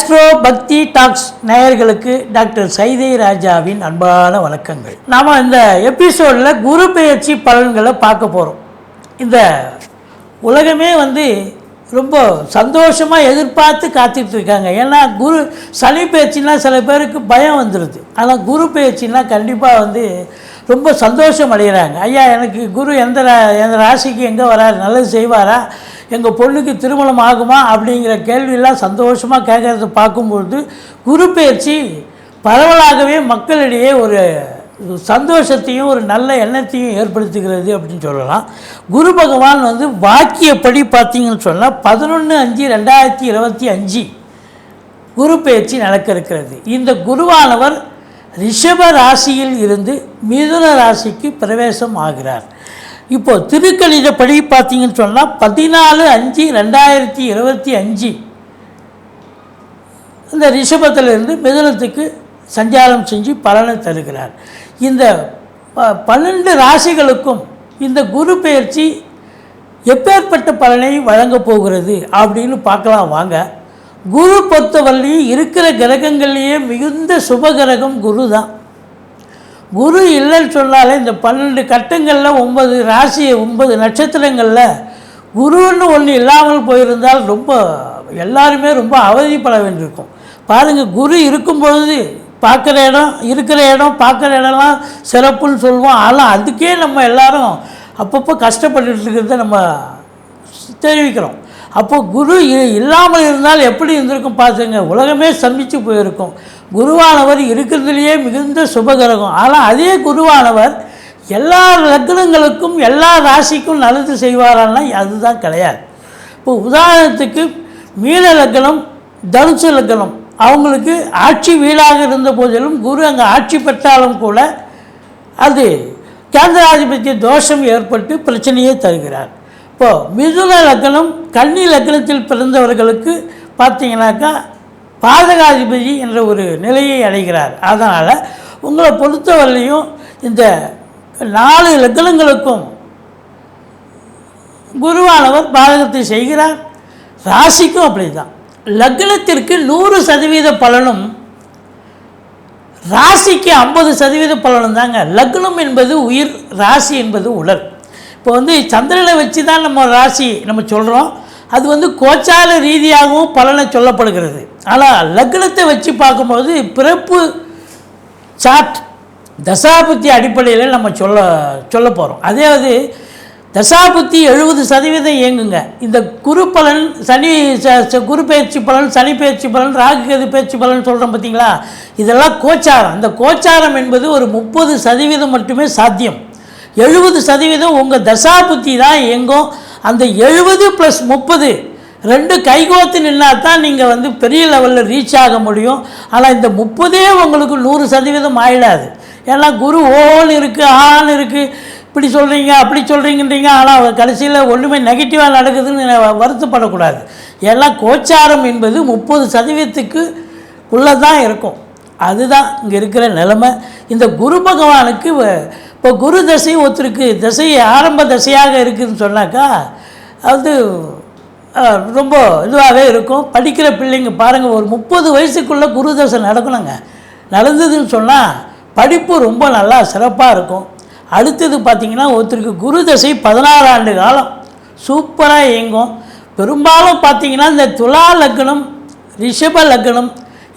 Astro பக்தி tax நேயர்களுக்கு doctor Saidai ராஜாவின் அன்பான வணக்கங்கள். நாம் இந்த எபிசோடில் குரு பெயர்ச்சி பலன்களை பார்க்க போகிறோம் இந்த உலகமே வந்து ரொம்ப சந்தோஷமாக எதிர்பார்த்து காத்துட்டு இருக்காங்க. ஏன்னா குரு சனி பயிற்சினா சில பேருக்கு பயம் வந்துடுது ஆனால் குரு பெயர்ச்சின்னா கண்டிப்பாக வந்து ரொம்ப சந்தோஷம் அடைகிறாங்க. ஐயா எனக்கு குரு எந்த ரா- எந்த ராசிக்கு எங்கே வராரு? நல்லது செய்வாரா? எங்கள் பொண்ணுக்கு திருமணம் ஆகுமா அப்படிங்கிற கேள்வியெல்லாம் சந்தோஷமாக கேட்குறத பார்க்கும்பொழுது குரு பயிற்சி பரவலாகவே மக்களிடையே ஒரு சந்தோஷத்தையும் ஒரு நல்ல எண்ணத்தையும் ஏற்படுத்துகிறது அப்படின்னு சொல்லலாம். குரு பகவான் வந்து வாக்கியப்படி பார்த்தீங்கன்னு சொன்னால் பதினொன்று அஞ்சு ரெண்டாயிரத்தி இருபத்தி அஞ்சு குரு பயிற்சி நடக்க இருக்கிறது இந்த குருவானவர் ரிஷப ராசியில் இருந்து மிதுன ராசிக்கு பிரவேசம் ஆகிறார். இப்போ திருக்கணிதப்படி பார்த்தீங்கன்னு சொன்னால் பதினாலு அஞ்சு ரெண்டாயிரத்தி இருபத்தி அஞ்சு. இந்த ரிஷபத்திலிருந்து மிதுனத்துக்கு சஞ்சாரம் செஞ்சு பலனை தருகிறார். இந்த பன்னெண்டு ராசிகளுக்கும் இந்த குரு பெயர்ச்சி எப்பேற்பட்ட பலனை வழங்கப் போகிறது அப்படின்னு பார்க்கலாம் வாங்க. குரு பொறுத்தவரையும் இருக்கிற கிரகங்கள்லேயே மிகுந்த சுப கிரகம் குரு தான் குரு இல்லைன்னு சொன்னாலே இந்த பன்னெண்டு கட்டங்களில் ஒன்பது ராசி ஒன்பது நட்சத்திரங்களில் குருன்னு ஒன்று இல்லாமல் போயிருந்தால் ரொம்ப எல்லாருமே ரொம்ப அவதிப்பட வேண்டியிருக்கும். பாருங்கள் குரு இருக்கும்போது பார்க்குற இடம் இருக்கிற இடம் பார்க்குற இடம்லாம் சிறப்புன்னு சொல்லுவோம். ஆனால் அதுக்கே நம்ம எல்லாரும் அப்பப்போ கஷ்டப்பட்டு இருக்கிறத நம்ம தெரிவிக்கிறோம். அப்போது குரு இ- இல்லாமல் இருந்தால் எப்படி இருந்திருக்கும் பார்த்துங்க உலகமே சந்தித்து போயிருக்கும். குருவானவர் இருக்கிறதுலையே மிகுந்த சுபகிரகம். ஆனால் அதே குருவானவர் எல்லா லக்னங்களுக்கும் எல்லா ராசிக்கும் நல்லது செய்வாரான்னா அதுதான் கிடையாது. இப்போ உதாரணத்துக்கு மீன லக்னம் தனுசு லக்னம். அவங்களுக்கு ஆட்சி வீடாக இருந்த போதிலும் குரு அங்கே ஆட்சி பெற்றாலும் கூட அது கேந்திராதிபத்திய தோஷம் ஏற்பட்டு பிரச்சனையை தருகிறார். இப்போது மிதுன லக்னம் கன்னி லக்னத்தில் பிறந்தவர்களுக்கு பார்த்தீங்கன்னாக்கா பாதகாதிபதி என்ற ஒரு நிலையை அடைகிறார். அதனால் உங்களை பொறுத்தவரையிலையும் இந்த நாலு லக்னங்களுக்கும் குருவானவர் பாதகத்தை செய்கிறார். ராசிக்கும் அப்படிதான். லக்னத்திற்கு நூறு சதவீத பலனும் ராசிக்கு ஐம்பது சதவீத பலனும் தாங்க. லக்னம் என்பது உயிர் ராசி என்பது உடல். இப்போ வந்து சந்திரனை வச்சு தான் நம்ம ராசி நம்ம சொல்கிறோம் அது வந்து கோச்சார ரீதியாகவும் பலனை சொல்லப்படுகிறது. ஆனால் லக்னத்தை வச்சு பார்க்கும்போது பிறப்பு சாட் தசாபுத்தி அடிப்படையில் நம்ம சொல்ல சொல்ல போகிறோம் அதாவது தசாபுத்தி எழுபது சதவீதம் இயங்குங்க. இந்த குரு பலன் சனி ச- குரு பயிற்சி பலன் சனி பயிற்சி பலன் ராகு கது பயிற்சி பலன் சொல்கிறோம் பார்த்தீங்களா இதெல்லாம் கோச்சாரம். இந்த கோச்சாரம் என்பது ஒரு முப்பது சதவீதம் மட்டுமே சாத்தியம். எழுபது சதவீதம் உங்கள் தசாபுத்தி தான் இயங்கும். அந்த எழுபது ப்ளஸ் முப்பது ரெண்டு கைகோத்து நின்னா தான் நீங்கள் வந்து பெரிய லெவலில் ரீச் ஆக முடியும். ஆனால் இந்த முப்பதே உங்களுக்கு நூறு சதவீதம் ஆயிடாது. ஏன்னா குரு ஓன்னு இருக்குது ஆன்னு இருக்குது இப்படி சொல்கிறீங்க அப்படி சொல்கிறீங்கன்றீங்க ஆனால் கடைசியில் ஒன்றுமே நெகட்டிவாக நடக்குதுன்னு வருத்தப்படக்கூடாது. எல்லாம் கோச்சாரம் என்பது முப்பது சதவீதத்துக்கு உள்ளே தான் இருக்கும். அதுதான் இங்கே இருக்கிற நிலைமை. இந்த குரு பகவானுக்கு வ- இப்போ குரு தசை ஒருத்தருக்கு தசை ஆரம்ப தசையாக இருக்குதுன்னு சொன்னாக்கா அது ரொம்ப இதுவாகவே இருக்கும். படிக்கிற பிள்ளைங்க பாருங்கள் ஒரு முப்பது வயசுக்குள்ளே குரு தசை நடக்கணுங்க. நடந்ததுன்னு சொன்னால் படிப்பு ரொம்ப நல்லா சிறப்பாக இருக்கும். அடுத்தது பார்த்திங்கன்னா ஒருத்தருக்கு குரு தசை பதினாறு ஆண்டு காலம். சூப்பராக இயங்கும். பெரும்பாலும் பார்த்திங்கன்னா இந்த துலா லக்னம் ரிஷப லக்னம்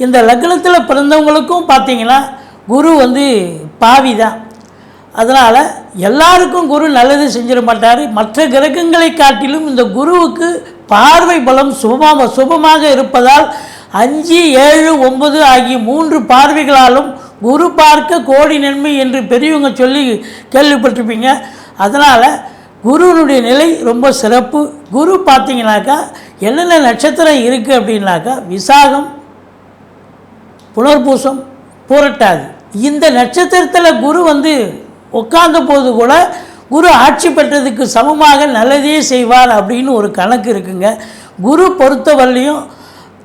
இந்த லக்னத்தில் பிறந்தவங்களுக்கும் பார்த்திங்கன்னா குரு வந்து பாவி தான் அதனால் எல்லாருக்கும் குரு நல்லது செஞ்சிட மாட்டார். மற்ற கிரகங்களை காட்டிலும் இந்த குருவுக்கு பார்வை பலம் சுபமாக சுபமாக இருப்பதால் அஞ்சு ஏழு ஒன்பது ஆகிய மூன்று பார்வைகளாலும் குரு பார்க்க கோடி நன்மை என்று பெரியவங்க சொல்லி கேள்விப்பட்டிருப்பீங்க. அதனால் குருவினுடைய நிலை ரொம்ப சிறப்பு. குரு பார்த்தீங்கன்னாக்கா என்னென்ன நட்சத்திரம் இருக்குது அப்படின்னாக்கா விசாகம் புனர்பூசம் பூரட்டாதி. இந்த நட்சத்திரத்தில் குரு வந்து உட்கார்ந்த போது கூட குரு ஆட்சி பெற்றதுக்கு சமமாக நல்லதே செய்வார் அப்படின்னு ஒரு கணக்கு இருக்குங்க. குரு பொறுத்தவரையிலையும்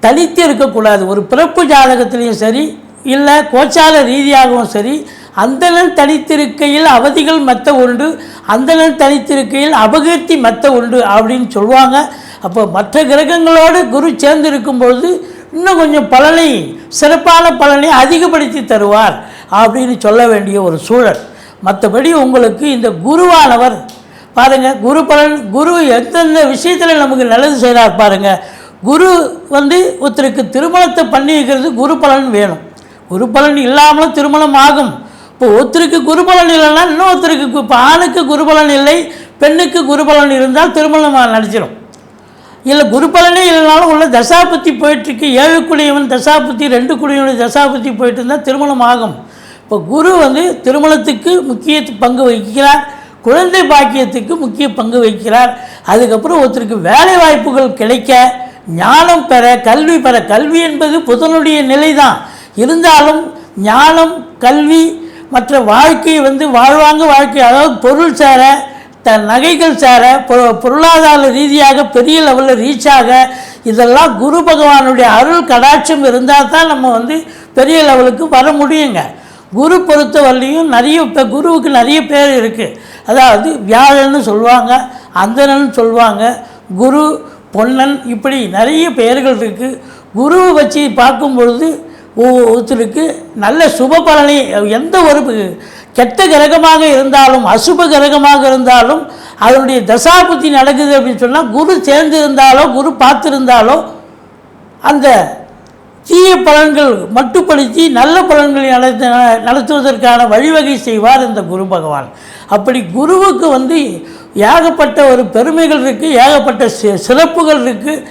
தனித்து இருக்கக்கூடாது. ஒரு பிறப்பு ஜாதகத்திலையும் சரி இல்லை கோச்சார ரீதியாகவும் சரி அந்தனன் தனித்திருக்கையில் அவதிகள் மெத்த உண்டு அந்தனன் தனித்திருக்கையில் அபகீர்த்தி மெத்த உண்டு அப்படின்னு சொல்லுவாங்க. அப்போ மற்ற கிரகங்களோடு குரு சேர்ந்து இருக்கும்பொழுது இன்னும் கொஞ்சம் பலனை சிறப்பான பலனை அதிகப்படுத்தி தருவார் அப்படின்னு சொல்ல வேண்டிய ஒரு சூழல். மற்றபடி உங்களுக்கு இந்த குருவானவர் பாருங்கள் குரு பலன் குரு எந்தெந்த விஷயத்தில் நமக்கு நல்லது செய்கிறார் பாருங்கள் குரு வந்து ஒருத்தருக்கு திருமணத்தை பண்ணி வைக்கிறது குரு பலன் வேணும். குரு பலன் இல்லாமலும் திருமணம் ஆகும். இப்போ ஒருத்தருக்கு குரு பலன் இல்லைன்னா இன்னொருத்தருக்கு கு- இப்போ ஆணுக்கு குரு பலன் இல்லை பெண்ணுக்கு குரு பலன் இருந்தால் திருமணம் நடிச்சிடும் இல்லை குரு பலனே இல்லைனாலும் உள்ள தசாபத்தி போயிட்டுருக்கு ஏழு குடியவன் தசாபத்தி ரெண்டு குடியவன் தசாபத்தி போயிட்டு இருந்தால் திருமணம் ஆகும். இப்போ குரு வந்து திருமணத்துக்கு முக்கிய பங்கு வகிக்கிறார். குழந்தை பாக்கியத்துக்கு முக்கிய பங்கு வகிக்கிறார். அதுக்கப்புறம் ஒருத்தருக்கு வேலை வாய்ப்புகள் கிடைக்க ஞானம் பெற கல்வி பெற கல்வி என்பது புதனுடைய நிலை தான் இருந்தாலும் ஞானம் கல்வி மற்ற வாழ்க்கை வந்து வாழ்வாங்க வாழ்க்கை அதாவது பொருள் சேர த நகைகள் சேர பொ- பொருளாதார ரீதியாக பெரிய லெவலில் ரீச் ஆக இதெல்லாம் குரு பகவானுடைய அருள் கடாட்சம் இருந்தால் தான் நம்ம வந்து பெரிய லெவலுக்கு வர முடியுங்க. குரு பொறுத்த வரலையும் நிறைய இப்போ குருவுக்கு நிறைய பேர் இருக்குது அதாவது வியாழன்னு சொல்லுவாங்க அந்தனன்னு சொல்லுவாங்க குரு பொன்னன் இப்படி நிறைய பெயர்கள் இருக்குது குருவை வச்சு பார்க்கும் பொழுது ஒ- ஒருத்தருக்கு நல்ல சுப பலனை எந்த ஒரு கெட்ட கிரகமாக இருந்தாலும் அசுப கிரகமாக இருந்தாலும் அதனுடைய தசாபுத்தி நடக்குது அப்படின்னு சொன்னால் குரு சேர்ந்து இருந்தாலோ குரு பார்த்துருந்தாலோ அந்த தீய பலன்கள் மட்டுப்படுத்தி நல்ல பலன்களை நடத்த நடத்துவதற்கான வழிவகை செய்வார் இந்த குரு பகவான். அப்படி குருவுக்கு வந்து ஏகப்பட்ட ஒரு பெருமைகள் இருக்குது ஏகப்பட்ட சி- சிறப்புகள் இருக்குது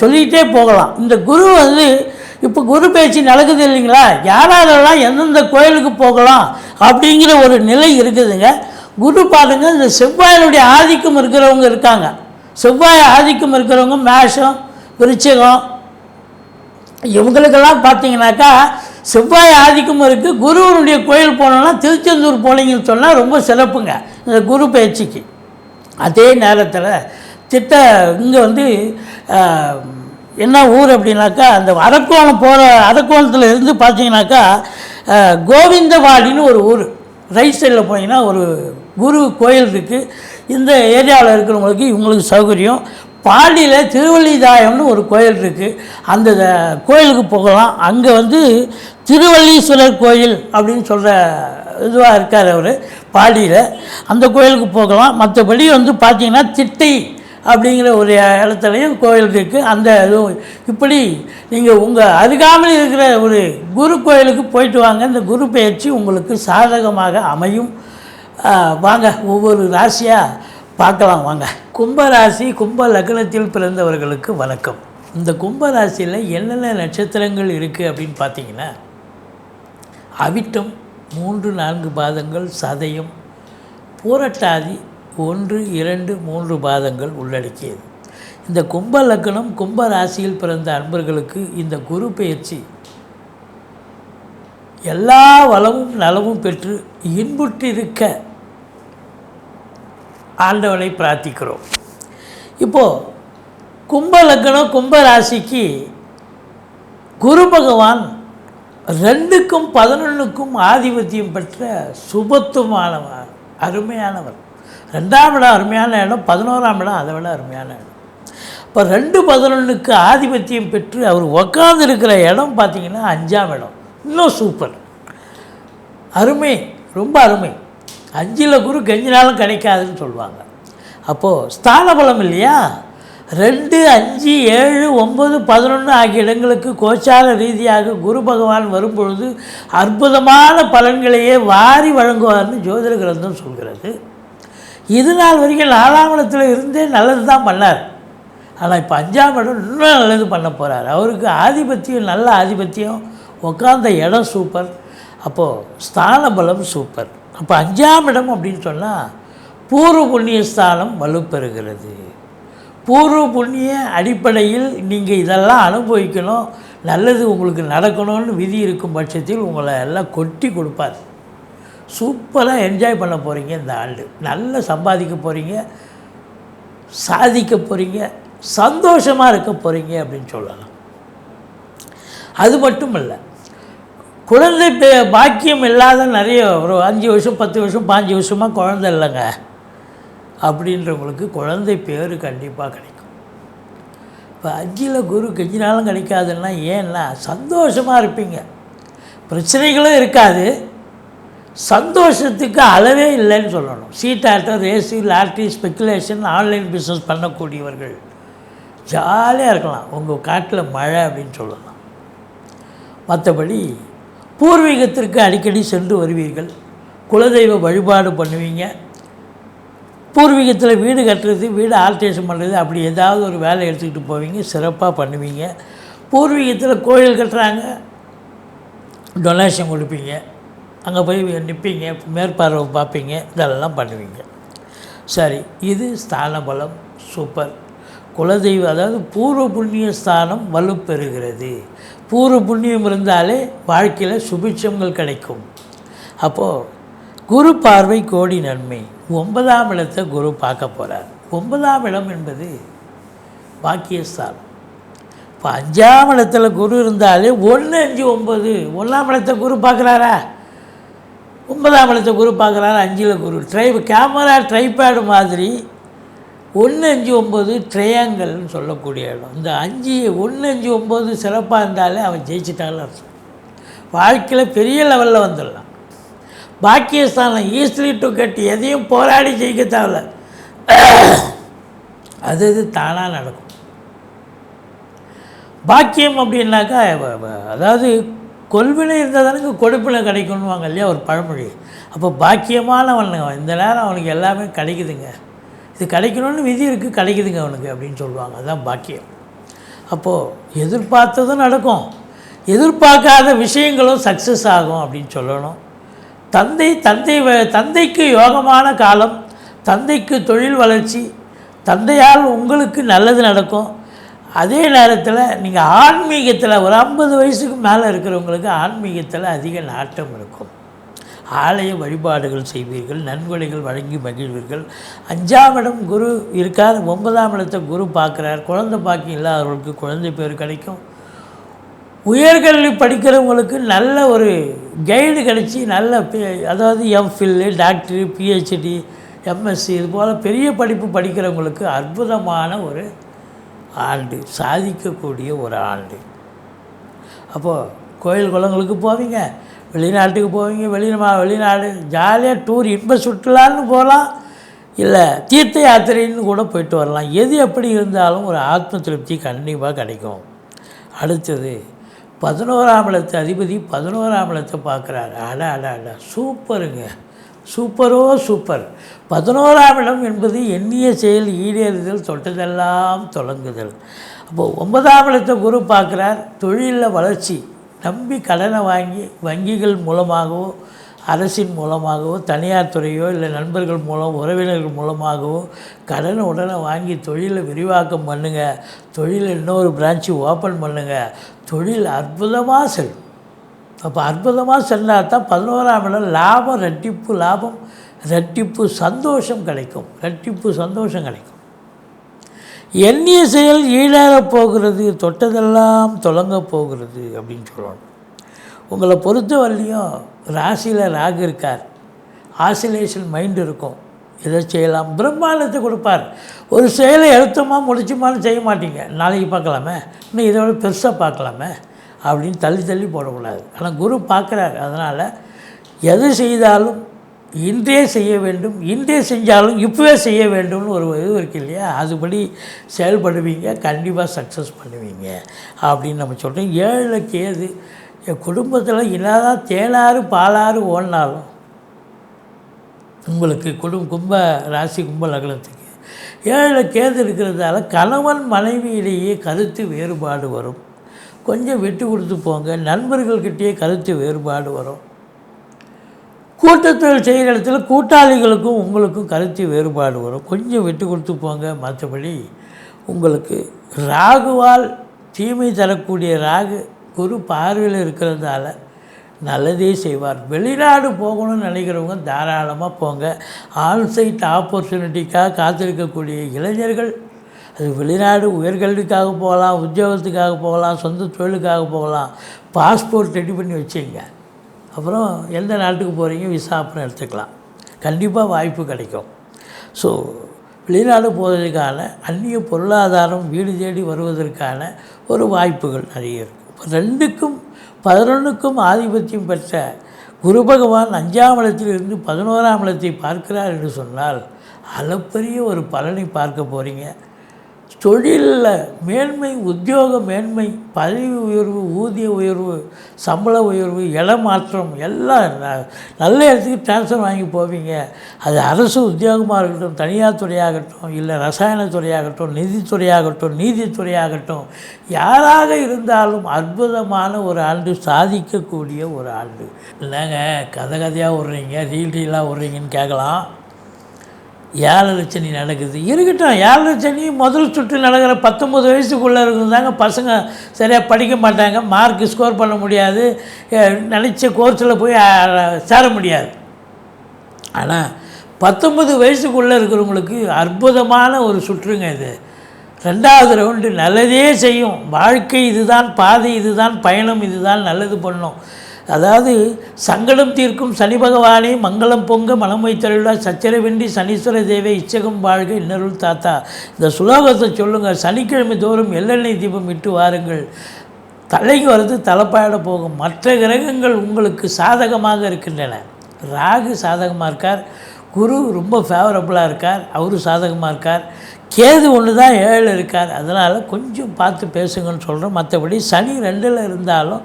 சொல்லிகிட்டே போகலாம். இந்த குரு வந்து இப்போ குரு பேச்சு நடக்குது இல்லைங்களா? யாராலெல்லாம் எந்தெந்த கோயிலுக்கு போகலாம் அப்படிங்கிற ஒரு நிலை இருக்குதுங்க. குரு பாருங்க இந்த செவ்வாயினுடைய ஆதிக்கம் இருக்கிறவங்க இருக்காங்க. செவ்வாய் ஆதிக்கம் இருக்கிறவங்க மேஷம் விருச்சகம் இவங்களுக்கெல்லாம் பார்த்தீங்கன்னாக்கா செவ்வாய் ஆதிக்கம் இருக்குது குருவனுடைய கோயில் போனோம்னா திருச்செந்தூர் போனீங்கன்னு சொன்னால் ரொம்ப சிறப்புங்க இந்த குரு பயிற்சிக்கு. அதே நேரத்தில் திட்ட இங்கே வந்து என்ன ஊர் அப்படின்னாக்கா அந்த அரக்கோணம் போகிற அரக்கோணத்தில் இருந்து பார்த்தீங்கன்னாக்கா கோவிந்தவாடின்னு ஒரு ஊர். ரைட் சைடில் போனீங்கன்னா ஒரு குரு கோயில் இருக்குது இந்த ஏரியாவில் இருக்கிறவங்களுக்கு இவங்களுக்கு சௌகரியம். பாண்டியில் திருவள்ளிதாயம்னு ஒரு கோயில் இருக்குது அந்த கோயிலுக்கு போகலாம். அங்கே வந்து திருவள்ளீஸ்வரர் கோயில் அப்படின்னு சொல்கிற இதுவாக இருக்கார் அவர் பாடியில் அந்த கோயிலுக்கு போகலாம். மற்றபடி வந்து பார்த்தீங்கன்னா திட்டை அப்படிங்கிற ஒரு இடத்துலையும் கோயில் இருக்குது அந்த இதுவும் இப்படி நீங்கள் உங்கள் அருகாமையில் இருக்கிற ஒரு குரு கோயிலுக்கு போயிட்டு வாங்க. இந்த குரு பயிற்சி உங்களுக்கு சாதகமாக அமையும். வாங்க ஒவ்வொரு ராசியாக பார்க்கலாம் வாங்க. கும்பராசி கும்ப லக்னத்தில் பிறந்தவர்களுக்கு வணக்கம். இந்த கும்பராசியில் என்னென்ன நட்சத்திரங்கள் இருக்குது அப்படின்னு பார்த்தீங்கன்னா அவிட்டம் மூன்று நான்கு பாதங்கள் சதயம் பூரட்டாதி ஒன்று இரண்டு மூன்று பாதங்கள் உள்ளடக்கியது. இந்த கும்ப லக்னம் கும்ப ராசியில் பிறந்த அன்பர்களுக்கு இந்த குரு பயிற்சி எல்லா வளமும் நலமும் பெற்று இன்புற்றிருக்க ஆண்டவனை பிரார்த்திக்கிறோம். இப்போது கும்ப லக்னம் கும்ப ராசிக்கு குரு பகவான் ரெண்டுக்கும் பதினொன்றுக்கும் ஆதிபத்தியம் பெற்ற சுபத்துவமானவர் அருமையானவர். ரெண்டாம் இடம் அருமையான இடம் பதினோராம் இடம் அதை விட அருமையான இடம். இப்போ ரெண்டு பதினொன்றுக்கு ஆதிபத்தியம் பெற்று அவர் உக்காந்துருக்கிற இடம் பார்த்திங்கன்னா அஞ்சாம் இடம். இன்னும் சூப்பர் அருமை ரொம்ப அருமை. அஞ்சில் குரு கெஞ்சினாலும் கிடைக்காதுன்னு சொல்லுவாங்க. அப்போது ஸ்தான பலம் இல்லையா? ரெண்டு அஞ்சு ஏழு ஒம்பது பதினொன்று ஆகிய இடங்களுக்கு கோச்சார ரீதியாக குரு பகவான் வரும்பொழுது அற்புதமான பலன்களையே வாரி வழங்குவார்னு ஜோதிட கிரந்தம் சொல்கிறது. இது நாள் வரைக்கும் நாலாம் இடத்துல இருந்தே நல்லது தான் பண்ணார். ஆனால் இப்போ அஞ்சாம் இடம் இன்னும் நல்லது பண்ண போகிறார் அவருக்கு ஆதிபத்தியம் நல்ல ஆதிபத்தியம் உட்காந்த இடம் சூப்பர் அப்போது ஸ்தான பலம் சூப்பர் அப்போ அஞ்சாம் இடம் அப்படின்னு சொன்னால் பூர்வ புண்ணிய ஸ்தானம் வலுப்பெறுகிறது. பூர்வ புண்ணிய அடிப்படையில் நீங்கள் இதெல்லாம் அனுபவிக்கணும். நல்லது உங்களுக்கு நடக்கணும்னு விதி இருக்கும் பட்சத்தில் உங்களை எல்லாம் கொட்டி கொடுப்பார். சூப்பராக என்ஜாய் பண்ண போகிறீங்க இந்த ஆண்டு. நல்லா சம்பாதிக்க போகிறீங்க சாதிக்க போகிறீங்க சந்தோஷமாக இருக்க போகிறீங்க அப்படின்னு சொல்லலாம். அது மட்டும் இல்லை குழந்தை பே பாக்கியம் இல்லாத நிறைய ஒரு அஞ்சு வருஷம் பத்து வருஷம் பாஞ்சு வருஷமாக குழந்தை இல்லைங்க. அப்படின்றவங்களுக்கு குழந்தை பேர் கண்டிப்பாக கிடைக்கும். இப்போ அஞ்சில் குரு கெஞ்சினாலும் கிடைக்காதுன்னா ஏன்னா சந்தோஷமாக இருப்பீங்க. பிரச்சனைகளும் இருக்காது. சந்தோஷத்துக்கு அளவே இல்லைன்னு சொல்லணும். சீட்டாட்டம் race lottery speculation online business பண்ணக்கூடியவர்கள் ஜாலியாக இருக்கலாம். உங்கள் காட்டில் மழை அப்படின்னு சொல்லலாம். மற்றபடி பூர்வீகத்திற்கு அடிக்கடி சென்று வருவீர்கள். குலதெய்வ வழிபாடு பண்ணுவீங்க. பூர்வீகத்தில் வீடு கட்டுறது வீடு ஆல்ட்ரேஷன் பண்ணுறது அப்படி ஏதாவது ஒரு வேலை எடுத்துக்கிட்டு போவீங்க சிறப்பாக பண்ணுவீங்க. பூர்வீகத்தில் கோயில் கட்டுறாங்க டொனேஷன் கொடுப்பீங்க. அங்கே போய் நிற்பீங்க மேற்பார்வை பார்ப்பீங்க இதெல்லாம் பண்ணுவீங்க. சரி இது ஸ்தான பலம் சூப்பர். குலதெய்வம் அதாவது பூர்வ புண்ணிய ஸ்தானம் வலுப்பெறுகிறது. பூர்வ புண்ணியம் இருந்தாலே வாழ்க்கையில் சுபிட்சங்கள் கிடைக்கும். அப்போது குரு பார்வை கோடி நன்மை. ஒன்பதாம் இடத்தை குரு பார்க்க போகிறார் ஒன்பதாம் இடம் என்பது பாக்கியஸ்தானம். இப்போ அஞ்சாம் இடத்துல குரு இருந்தாலே ஒன்று அஞ்சு ஒம்பது ஒன்றாம் இடத்த குரு பார்க்குறாரா? ஒன்பதாம் இடத்த குரு பார்க்குறாரு அஞ்சில் குரு. ட்ரை கேமரா ட்ரைபேடு மாதிரி ஒன்று அஞ்சு ஒம்பது ட்ரையாங்கல்னு சொல்லக்கூடிய இடம். இந்த அஞ்சு ஒன்று அஞ்சு ஒம்பது சிறப்பாக இருந்தாலே அவன் ஜெயிச்சிட்டாலும் அர்த்தம். வாழ்க்கையில் பெரிய லெவலில் வந்துடலாம். பாக்கியஸ்தானம் ஈஸ்ட்லி டு கட்டி எதையும் போராடி ஜெயிக்க தேவையில்ல. அது இது தானாக நடக்கும். பாக்கியம் அப்படின்னாக்கா அதாவது கொள்வினை இருந்தால் தானே கொடுப்பினை கிடைக்கணுவாங்க இல்லையா ஒரு பழமொழி. அப்போ பாக்கியமானவன் இந்த நேரம் அவனுக்கு எல்லாமே கிடைக்குதுங்க. இது கிடைக்கணும்னு விதி இருக்குது கிடைக்குதுங்க அவனுக்கு அப்படின்னு சொல்லுவாங்க. அதுதான் பாக்கியம். அப்போது எதிர்பார்த்ததும் நடக்கும். எதிர்பார்க்காத விஷயங்களும் சக்ஸஸ் ஆகும் அப்படின்னு சொல்லணும். தந்தை தந்தை வ- தந்தைக்கு யோகமான காலம் தந்தைக்கு தொழில் வளர்ச்சி தந்தையால் உங்களுக்கு நல்லது நடக்கும். அதே நேரத்தில் நீங்கள் ஆன்மீகத்தில் ஒரு ஐம்பது வயசுக்கு மேலே இருக்கிறவங்களுக்கு ஆன்மீகத்தில் அதிக நாட்டம் இருக்கும். ஆலய வழிபாடுகள் செய்வீர்கள் நன்கொடைகள் வழங்கி மகிழ்வீர்கள். அஞ்சாம் இடம் குரு இருக்கார் ஒன்பதாம் இடத்தை குரு பார்க்குறார். குழந்தை பாக்கி இல்லாதவர்களுக்கு குழந்தை பேர் கிடைக்கும். உயர்கல்வி படிக்கிறவங்களுக்கு நல்ல ஒரு கைடு கிடச்சி நல்ல அதாவது எம்ஃபில்லு டாக்டரு பிஹெச்டி எம்எஸ்சி இது போல் பெரிய படிப்பு படிக்கிறவங்களுக்கு அற்புதமான ஒரு ஆண்டு சாதிக்கக்கூடிய ஒரு ஆண்டு. அப்போது கோயில் குளங்களுக்கு போவீங்க வெளிநாட்டுக்கு போவீங்க வெளிநா வெளிநாடு ஜாலியாக டூர் இன்ப சுற்றுலான்னு போகலாம். இல்லை தீர்த்த யாத்திரைன்னு கூட போயிட்டு வரலாம். எது எப்படி இருந்தாலும் ஒரு ஆத்ம திருப்தி கண்டிப்பாக கிடைக்கும். அடுத்தது பதினோராம் இடத்து அதிபதி பதினோராம் இடத்தை பார்க்குறாரு. அட அட அட சூப்பருங்க. சூப்பரோ சூப்பர். பதினோராம் இடம் என்பது எண்ணிய செயல் ஈடேறுதல் தொட்டதெல்லாம் தொடங்குதல் அப்போது ஒன்பதாம் இடத்தை குரு பார்க்குறார். தொழிலில் வளர்ச்சி. நம்பி கடனை வாங்கி வங்கிகள் மூலமாகவோ அரசின் மூலமாகவோ தனியார் துறையோ இல்லை நண்பர்கள் மூலம் உறவினர்கள் மூலமாகவோ கடனை உடனே வாங்கி தொழிலை விரிவாக்கம் பண்ணுங்கள் தொழில் இன்னொரு பிரான்ச்சு ஓப்பன் பண்ணுங்கள் தொழில் அற்புதமாக செல்லும். அப்போ அற்புதமாக சென்றால் தான் பதினோராம் இடம் லாபம் ரெட்டிப்பு லாபம் ரெட்டிப்பு சந்தோஷம் கிடைக்கும். ரெட்டிப்பு சந்தோஷம் கிடைக்கும். எண்ணிய செயல் ஈடேறப் போகிறது தொட்டதெல்லாம் தொடங்கப் போகிறது அப்படின்னு சொல்லணும். உங்களை பொறுத்த வரலையும் ராசியில் ராகு இருக்கார். ஆசிலேஷன் மைண்ட் இருக்கும். எதை செய்யலாம்? பிரம்மாண்டத்தை கொடுப்பார். ஒரு செயலை எழுத்தமா முடிச்சுமானு செய்ய மாட்டீங்க. நாளைக்கு பார்க்கலாமே? இன்னும் இதை விட பெருசாக பார்க்கலாமே? அப்படின்னு தள்ளி தள்ளி போடக்கூடாது. ஆனால் குரு பார்க்குறாரு. அதனால் எது செய்தாலும் இன்றே செய்ய வேண்டும் இன்றே செஞ்சாலும் இப்போவே செய்ய வேண்டும்னு ஒரு இது இருக்குது இல்லையா? அதுபடி செயல்படுவீங்க கண்டிப்பாக சக்ஸஸ் பண்ணுவீங்க அப்படின்னு நம்ம சொல்கிறோம் ஏழில் கேது என் குடும்பத்தில் என்னதான் தேனாறு பாலாறு ஓடினாலும் உங்களுக்கு குடும் கும்ப ராசி கும்ப லக்னத்துக்கு. ஏழு கேது இருக்கிறதால கணவன் மனைவியிலேயே கருத்து வேறுபாடு வரும். கொஞ்சம் விட்டு கொடுத்து போங்க நண்பர்கள்கிட்டயே கருத்து வேறுபாடு வரும். கூட்டத்தொழில் செய்கிற இடத்துல கூட்டாளிகளுக்கும் உங்களுக்கும் கருத்து வேறுபாடு வரும். கொஞ்சம் விட்டு கொடுத்து போங்க. மற்றபடி உங்களுக்கு ராகுவால் தீமை தரக்கூடிய ராகு குரு பார்வையில் இருக்கிறதால நல்லதே செய்வார். வெளிநாடு போகணும்னு நினைக்கிறவங்க தாராளமாக போங்க. ஆன்சைட் ஆப்பர்ச்சுனிட்டிக்காக காத்திருக்கக்கூடிய இளைஞர்கள் அது வெளிநாடு உயர்கல்விக்காக போகலாம் உத்தியோகத்துக்காக போகலாம் சொந்த தொழிலுக்காக போகலாம். பாஸ்போர்ட் ரெடி பண்ணி வச்சுங்க அப்புறம் எந்த நாட்டுக்கு போகிறீங்க விசா அப்புறம் எடுத்துக்கலாம். கண்டிப்பாக வாய்ப்பு கிடைக்கும். ஸோ வெளிநாடு போவதற்கான அந்நிய பொருளாதாரம் வீடு தேடி வருவதற்கான ஒரு வாய்ப்புகள் நிறைய இருக்குது இப்போ ரெண்டுக்கும் பதினொன்றுக்கும் ஆதிபத்தியம் பெற்ற குரு பகவான் அஞ்சாம் இடத்திலிருந்து பதினோராம் இடத்தை பார்க்கிறார் என்று சொன்னால் அளப்பரிய ஒரு பலனை பார்க்க போகிறீங்க தொழிலில் மேன்மை உத்தியோக மேன்மை பதவி உயர்வு ஊதிய உயர்வு சம்பள உயர்வு இடமாற்றம் எல்லாம் ந- நல்ல இடத்துக்கு ட்ரான்ஸ்ஃபர் வாங்கி போவீங்க. அது அரசு உத்தியோகமாக இருக்கட்டும் தனியார் துறையாகட்டும் இல்லை ரசாயன துறையாகட்டும் நிதித்துறையாகட்டும் நீதித்துறையாகட்டும் யாராக இருந்தாலும் அற்புதமான ஒரு ஆண்டு சாதிக்கக்கூடிய ஒரு ஆண்டு. இல்லைங்க கதை கதையாக விட்றீங்க ரீல் ரீலாக விட்றீங்கன்னு கேட்கலாம். ஏழரை சனி நடக்குது. இருக்கட்டும் ஏழரை சனி முதல் சுற்று நடக்கிற பத்தொம்பது வயசுக்குள்ளே இருக்கிறதாங்க பசங்க சரியாக படிக்க மாட்டாங்க மார்க் ஸ்கோர் பண்ண முடியாது நினச்ச கோர்ஸில் போய் சேர முடியாது. ஆனால் பத்தொம்பது வயசுக்குள்ளே இருக்கிறவங்களுக்கு அற்புதமான ஒரு சுற்றுங்க இது. ரெண்டாவது ரவுண்டு நல்லதே செய்யும். வாழ்க்கை இதுதான் பாதை இதுதான் பயணம் இதுதான் நல்லது பண்ணும் அதாவது சங்கடம் தீர்க்கும் சனி பகவானே மங்களம் பொங்க மனம் வைத்தருளா சச்சரவின்றி சனீஸ்வர தேவை இச்சகம் வாழ்க இன்னருள் தாத்தா. இந்த சுலோகத்தை சொல்லுங்கள் சனிக்கிழமை தோறும் எள்ளெண்ணெய் தீபம் இட்டு வாருங்கள். தலைக்கு வரது தலைப்பாயிட போகும். மற்ற கிரகங்கள் உங்களுக்கு சாதகமாக இருக்கின்றன. ராகு சாதகமாக இருக்கார். குரு ரொம்ப ஃபேவரபுளாக இருக்கார். அவரும் சாதகமாக இருக்கார். கேது ஒன்று தான் ஏழில் இருக்கார். அதனால் கொஞ்சம் பார்த்து பேசுங்கன்னு சொல்கிறோம் மற்றபடி சனி ரெண்டில் இருந்தாலும்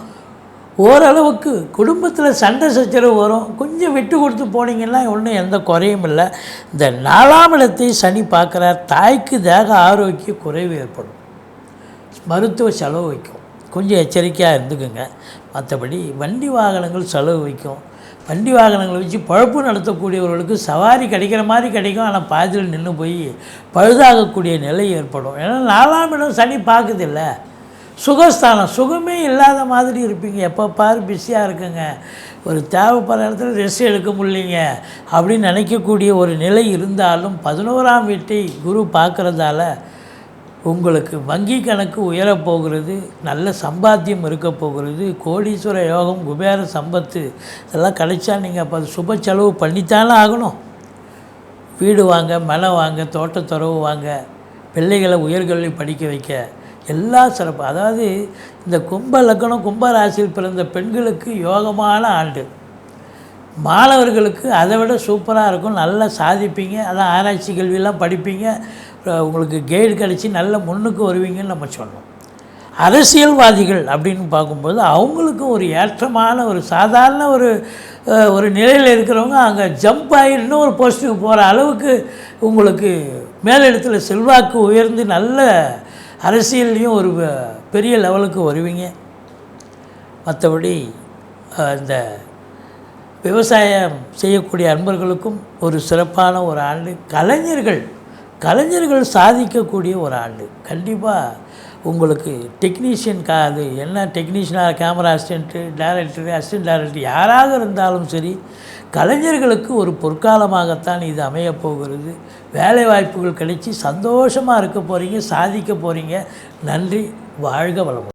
ஓரளவுக்கு குடும்பத்தில் சண்டை சச்சரவு வரும். கொஞ்சம் விட்டு கொடுத்து போனீங்கன்னா ஒன்றும் எந்த குறையும் இல்லை. இந்த நாலாம் இடத்தை சனி பார்க்குறார். தாய்க்கு தேக ஆரோக்கிய குறைவு ஏற்படும். மருத்துவ செலவு வைக்கும். கொஞ்சம் எச்சரிக்கையாக இருந்துக்குங்க. மற்றபடி வண்டி வாகனங்கள் செலவு வைக்கும். வண்டி வாகனங்களை வச்சு பழப்பு நடத்தக்கூடியவர்களுக்கு சவாரி கிடைக்கிற மாதிரி கிடைக்கும். ஆனால் பாதியில் நின்று போய் பழுதாகக்கூடிய நிலை ஏற்படும். ஏன்னா நாலாம் இடம் சனி பார்க்குதில்ல சுகஸ்தானம் சுகமே இல்லாத மாதிரி இருப்பீங்க. எப்போ பாரு பிஸியாக இருக்குங்க. ஒரு தேவைப்படுற இடத்துல ரெஸ்ட் எடுக்க முடியலைங்க. அப்படின்னு நினைக்கக்கூடிய ஒரு நிலை இருந்தாலும் பதினோராம் வீட்டை குரு பார்க்குறதால உங்களுக்கு வங்கி கணக்கு உயரப் போகிறது நல்ல சம்பாத்தியம் இருக்க போகிறது கோடீஸ்வர யோகம் குபேர சம்பத்து இதெல்லாம் கிடைச்சா நீங்கள் அப்போ அது சுப செலவு பண்ணித்தானே ஆகணும். வீடு வாங்க மலை வாங்க தோட்டத்துறவு வாங்க பிள்ளைகளை உயர்கல்வி படிக்க வைக்க எல்லா சிறப்பு. அதாவது இந்த கும்ப லக்னம் கும்ப ராசியில் பிறந்த பெண்களுக்கு யோகமான ஆண்டு. மாணவர்களுக்கு அதை விட சூப்பராக இருக்கும். நல்லா சாதிப்பீங்க அதான் ஆராய்ச்சி கல்வியெல்லாம் படிப்பீங்க. உங்களுக்கு கைடு கிடச்சி நல்ல முன்னுக்கு வருவீங்கன்னு நம்ம சொன்னோம் அரசியல்வாதிகள் அப்படின்னு பார்க்கும்போது அவங்களுக்கும் ஒரு ஏற்றமான ஒரு சாதாரண ஒரு ஒரு நிலையில் இருக்கிறவங்க அங்கே ஜம்ப் ஆகி ஒரு போஸ்ட்டுக்கு போகிற அளவுக்கு உங்களுக்கு மேலிடத்தில் செல்வாக்கு உயர்ந்து நல்ல அரசியல்லையும் ஒரு பெரிய லெவலுக்கு வருவீங்க. மற்றபடி இந்த விவசாயம் செய்யக்கூடிய அன்பர்களுக்கும் ஒரு சிறப்பான ஒரு ஆண்டு. கலைஞர்கள் கலைஞர்கள் சாதிக்கக்கூடிய ஒரு ஆண்டு. கண்டிப்பாக உங்களுக்கு டெக்னீஷியன் கா அது என்ன டெக்னீஷியனாக camera assistant director assistant director யாராக இருந்தாலும் சரி கலைஞர்களுக்கு ஒரு பொற்காலமாகத்தான் இது அமையப் போகிறது. வேலை வாய்ப்புகள் கிடைச்சி சந்தோஷமாக இருக்க போகிறீங்க சாதிக்க போகிறீங்க நன்றி வாழ்க வளமுடன்.